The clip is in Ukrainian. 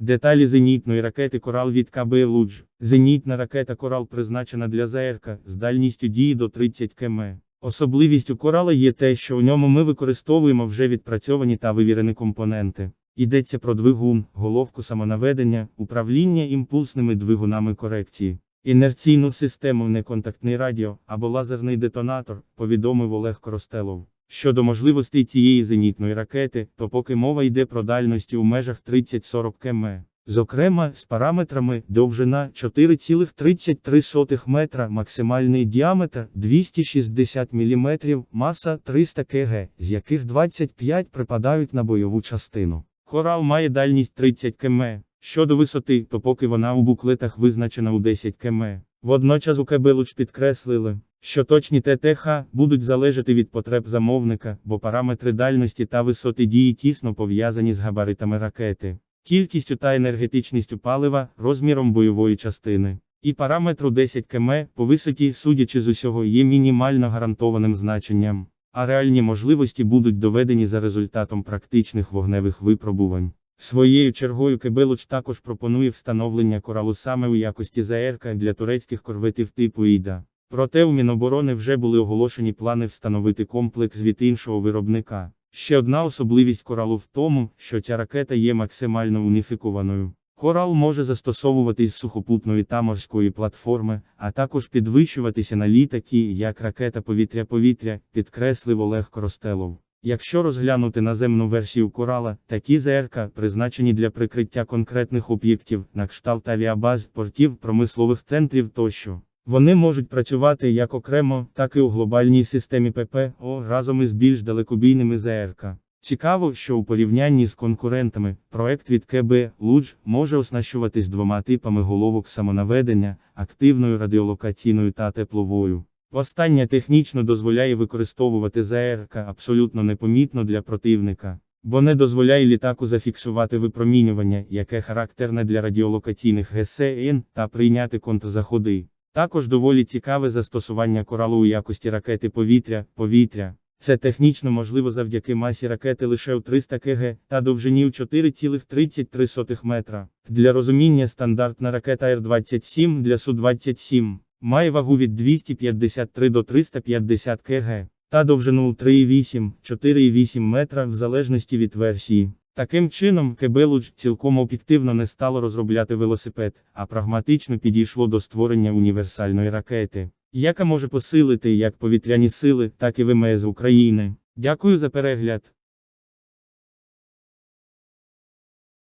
Деталі зенітної ракети Корал від КБ Лудж. Зенітна ракета Корал призначена для ЗРК з дальністю дії до 30 км. Особливістю корала є те, що у ньому ми використовуємо вже відпрацьовані та вивірені компоненти. Йдеться про двигун, головку самонаведення, управління імпульсними двигунами корекції. Інерційну систему неконтактний радіо або лазерний детонатор, повідомив Олег Коростелов. Щодо можливостей цієї зенітної ракети, то поки мова йде про дальності у межах 30-40 км. Зокрема, з параметрами довжина 4,33 метра, максимальний діаметр 260 мм, маса 300 кг, з яких 25 припадають на бойову частину. Корал має дальність 30 км. Щодо висоти, то поки вона у буклетах визначена у 10 км. Водночас у КБ Луч підкреслили, що точні ТТХ будуть залежати від потреб замовника, бо параметри дальності та висоти дії тісно пов'язані з габаритами ракети, кількістю та енергетичністю палива, розміром бойової частини. І параметру 10 км по висоті, судячи з усього, є мінімально гарантованим значенням, а реальні можливості будуть доведені за результатом практичних вогневих випробувань. Своєю чергою Кебелуч також пропонує встановлення коралу саме у якості ЗРК для турецьких корветів типу Іда. Проте у Міноборони вже були оголошені плани встановити комплекс від іншого виробника. Ще одна особливість коралу в тому, що ця ракета є максимально уніфікованою. Корал може застосовуватись з сухопутної та морської платформи, а також підвищуватися на літаки, як ракета повітря-повітря, підкреслив Олег Коростелов. Якщо розглянути наземну версію корала, такі ЗРК призначені для прикриття конкретних об'єктів, на кшталт авіабаз, портів, промислових центрів тощо. Вони можуть працювати як окремо, так і у глобальній системі ППО разом із більш далекобійними ЗРК. Цікаво, що у порівнянні з конкурентами, проект від КБ Лудж може оснащуватись двома типами головок самонаведення, активною радіолокаційною та тепловою. Остання технічно дозволяє використовувати ЗРК абсолютно непомітно для противника, бо не дозволяє літаку зафіксувати випромінювання, яке характерне для радіолокаційних ГСН, та прийняти контрзаходи. Також доволі цікаве застосування коралу у якості ракети повітря-повітря. Це технічно можливо завдяки масі ракети лише у 300 кг та довжині у 4,33 метра. Для розуміння стандартна ракета Р-27 для Су-27 має вагу від 253 до 350 кг та довжину у 3,8-4,8 метра в залежності від версії. Таким чином, Кебелудж цілком об'єктивно не стало розробляти велосипед, а прагматично підійшло до створення універсальної ракети, яка може посилити як повітряні сили, так і ВМС України. Дякую за перегляд.